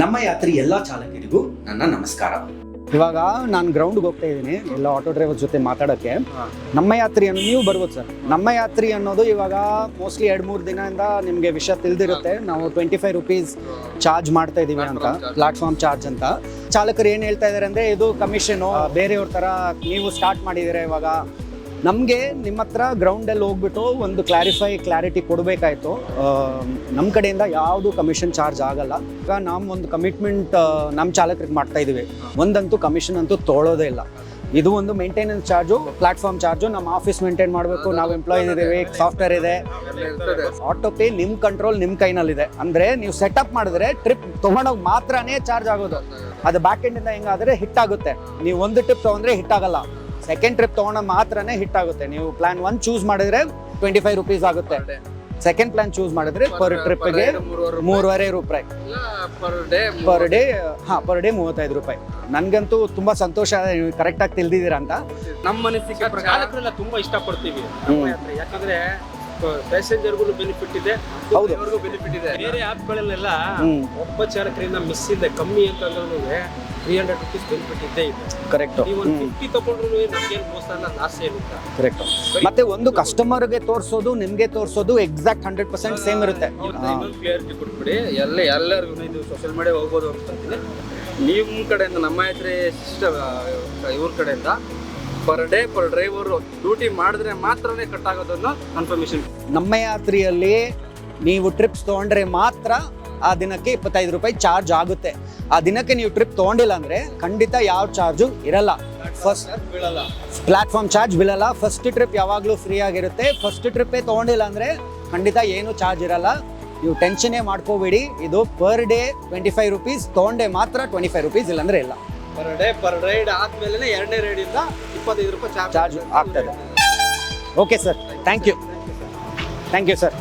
ನಮ್ಮ ಯಾತ್ರಿ ಎಲ್ಲ ಚಾಲಕರಿಗೂ ನನ್ನ ನಮಸ್ಕಾರ. ಇವಾಗ ನಾನು ಗ್ರೌಂಡ್ಗೆ ಹೋಗ್ತಾ ಇದ್ದೀನಿ ಎಲ್ಲ ಆಟೋ ಡ್ರೈವರ್ ಜೊತೆ ಮಾತಾಡೋಕ್ಕೆ. ನಮ್ಮ ಯಾತ್ರಿ ಅನ್ನೋ ನೀವು ಬರ್ಬೋದು ಸರ್. ನಮ್ಮ ಯಾತ್ರಿ ಅನ್ನೋದು ಇವಾಗ ಮೋಸ್ಟ್ಲಿ ಎರಡು ಮೂರು ದಿನದಿಂದ ನಿಮಗೆ ವಿಷಯ ತಿಳಿದಿರುತ್ತೆ. ನಾವು ಟ್ವೆಂಟಿ ಫೈವ್ ರುಪೀಸ್ ಚಾರ್ಜ್ ಮಾಡ್ತಾ ಇದ್ದೀವಿ ಅಂತ ಪ್ಲಾಟ್ಫಾರ್ಮ್ ಚಾರ್ಜ್ ಅಂತ. ಚಾಲಕರು ಏನು ಹೇಳ್ತಾ ಇದ್ದಾರೆ ಅಂದರೆ ಇದು ಕಮಿಷನು ಬೇರೆಯವ್ರ ಥರ ನೀವು ಸ್ಟಾರ್ಟ್ ಮಾಡಿದ್ದೀರಾ ಇವಾಗ? ನಮಗೆ ನಿಮ್ಮ ಹತ್ರ ಗ್ರೌಂಡಲ್ಲಿ ಹೋಗ್ಬಿಟ್ಟು ಒಂದು ಕ್ಲಾರಿಫೈ ಕ್ಲಾರಿಟಿ ಕೊಡಬೇಕಾಯ್ತು. ನಮ್ಮ ಕಡೆಯಿಂದ ಯಾವುದು ಕಮಿಷನ್ ಚಾರ್ಜ್ ಆಗಲ್ಲ. ಈಗ ನಾವು ಒಂದು ಕಮಿಟ್ಮೆಂಟ್ ನಮ್ಮ ಚಾಲಕರಿಗೆ ಮಾಡ್ತಾ ಇದ್ದೀವಿ ಒಂದಂತೂ ಕಮಿಷನ್ ಅಂತೂ ತೊಳೋದೇ ಇಲ್ಲ. ಇದು ಒಂದು ಮೇಂಟೆನೆನ್ಸ್ ಚಾರ್ಜು ಪ್ಲಾಟ್ಫಾರ್ಮ್ ಚಾರ್ಜು ನಮ್ಮ ಆಫೀಸ್ ಮೇಂಟೈನ್ ಮಾಡಬೇಕು. ನಾವು ಎಂಪ್ಲಾಯೀಸ್ ಇದ್ದೀವಿ ಸಾಫ್ಟ್ವೇರ್ ಇದೆ. ಆಟೋ ಪೇ ನಿಮ್ಮ ಕಂಟ್ರೋಲ್ ನಿಮ್ಮ ಕೈನಲ್ಲಿದೆ. ಅಂದರೆ ನೀವು ಸೆಟಪ್ ಮಾಡಿದ್ರೆ ಟ್ರಿಪ್ ತೊಗೊಂಡೋಗಿ ಮಾತ್ರನೇ ಚಾರ್ಜ್ ಆಗೋದು. ಅದು ಬ್ಯಾಕ್ ಎಂಡಿಂದ ಹೆಂಗಾದರೆ ಹಿಟ್ ಆಗುತ್ತೆ. ನೀವು ಒಂದು ಟ್ರಿಪ್ ತೊಗೊಂಡ್ರೆ ಹಿಟ್ ಆಗಲ್ಲ. ಸೆಕೆಂಡ್ ಟ್ರಿಪ್ ತೊಗೊಂಡ ಮಾತ್ರನೇ ಹಿಟ್ ಆಗುತ್ತೆ. ನೀವು ಪ್ಲಾನ್ ಒನ್ ಚೂಸ್ ಮಾಡಿದ್ರೆ ಟ್ವೆಂಟಿ ಫೈವ್ ರುಪೀಸ್ ಆಗುತ್ತೆ ಸೆಕೆಂಡ್ ಪ್ಲಾನ್ ಚೂಸ್ ಮಾಡಿದ್ರೆ ಪರ್ ಟ್ರಿಪ್ಗೆ ಮೂರುವರೆ ರೂಪಾಯಿ. ಪರ್ ಡೇ ಹಾ ಡೇ ಹಾಂ ಪರ್ ಡೇ ಮೂವತ್ತೈದು ರೂಪಾಯಿ. ನನಗಂತೂ ತುಂಬಾ ಸಂತೋಷ ನೀವು ಕರೆಕ್ಟಾಗಿ ತಿಳಿದಿದ್ದೀರಾ ಅಂತ. ನಮ್ಮ ಮನಸ್ಸಿಗೆ ತುಂಬಾ ಇಷ್ಟಪಡ್ತೀವಿ ಯಾಕಂದ್ರೆ ಪ್ಯಾಸೆಂಜರ್ಗೂ ಬೆನಿಫಿಟ್ ಇದೆ. ಹೌದು. ಅವ್ರಿಗೂ ಬೆನಿಫಿಟ್ ಇದೆ. ಬೇರೆ ಆ್ಯಪ್ಗಳಲ್ಲೆಲ್ಲ. ಒಬ್ಬ ಚಾಲಕರಿಂದ ಮಿಸ್ ಇದೆ. ಕಮ್ಮಿ ಅಂತಂದ್ರೂ ತ್ರೀ ಹಂಡ್ರೆಡ್ ರುಪೀಸ್ ಬೆನಿಫಿಟ್ ಇದ್ದೇ ಇದೆ. ಕರೆಕ್ಟ್ ನೀವು ಒಂದು ಫಿಫ್ಟಿ ತಗೊಂಡ್ರು ನಮ್ಗೇನು ಮೋಸ ಅಲ್ಲ ಲಾಸ್ ಏನಿಲ್ಲ. ಕರೆಕ್ಟ್ ಮತ್ತೆ ಒಂದು ಕಸ್ಟಮರ್ಗೆ ತೋರಿಸೋದು ನಿಮಗೆ ತೋರಿಸೋದು ಎಕ್ಸಾಕ್ಟ್ ಹಂಡ್ರೆಡ್ ಪರ್ಸೆಂಟ್ ಸೇಮ್ ಇರುತ್ತೆ. ಇನ್ನೊಂದು ಕ್ಲಿಯರಿಟಿ ಕೊಟ್ಬಿಡಿ. ಎಲ್ಲ ಎಲ್ಲರಿಗೂ ಇದು ಸೋಷಿಯಲ್ ಮೀಡಿಯಾ ಹೋಗ್ಬೋದು ಅಂತಂತೀನಿ ನಿಮ್ಮ ಕಡೆಯಿಂದ ನಮ್ಮ ಹತ್ರ ಸಿಸ್ಟಮ್ ಇವ್ರ ಕಡೆಯಿಂದ per day per driver duty ಮಾಡಿದ್ರೆ ಮಾತ್ರನೇ ಕಟ್ ಆಗೋದನ್ನು ಕನ್ಫರ್ಮೇಶನ್ ನಮ್ಮ ಯಾತ್ರೆಯಲ್ಲಿ ನೀವು ಟ್ರಿಪ್ಸ್ ತೊಗೊಂಡ್ರೆ ಮಾತ್ರ ಆ ದಿನಕ್ಕೆ ಇಪ್ಪತ್ತೈದು ರೂಪಾಯಿ ಚಾರ್ಜ್ ಆಗುತ್ತೆ. ಆ ದಿನಕ್ಕೆ ನೀವು ಟ್ರಿಪ್ ತೊಗೊಂಡಿಲ್ಲ ಅಂದರೆ ಖಂಡಿತ ಯಾವ ಚಾರ್ಜು ಇರಲ್ಲ. ಫಸ್ಟ್ ಬೀಳಲ್ಲ ಪ್ಲಾಟ್ಫಾರ್ಮ್ ಚಾರ್ಜ್ ಬೀಳಲ್ಲ. ಫಸ್ಟ್ ಟ್ರಿಪ್ ಯಾವಾಗಲೂ ಫ್ರೀ ಆಗಿರುತ್ತೆ. ಫಸ್ಟ್ ಟ್ರಿಪ್ಪೇ ತೊಗೊಂಡಿಲ್ಲ ಅಂದರೆ ಖಂಡಿತ ಏನು ಚಾರ್ಜ್ ಇರಲ್ಲ. ನೀವು ಟೆನ್ಷನೇ ಮಾಡ್ಕೋಬೇಡಿ. ಇದು per day twenty five rupees ತೊಗೊಂಡೆ ಮಾತ್ರ ಟ್ವೆಂಟಿ ಫೈವ್ ರುಪೀಸ್ ಇಲ್ಲಾಂದ್ರೆ ಇಲ್ಲ. ಪರ್ ಡೇ ಪರ್ ರೈಡ್ ಆದ್ಮೇಲೆ ಎರಡನೇ ರೈಡಿಂದ ಇಪ್ಪತ್ತೈದು ರೂಪಾಯಿ ಚಾರ್ಜ್ ಆಗ್ತದೆ okay sir thank you thank you sir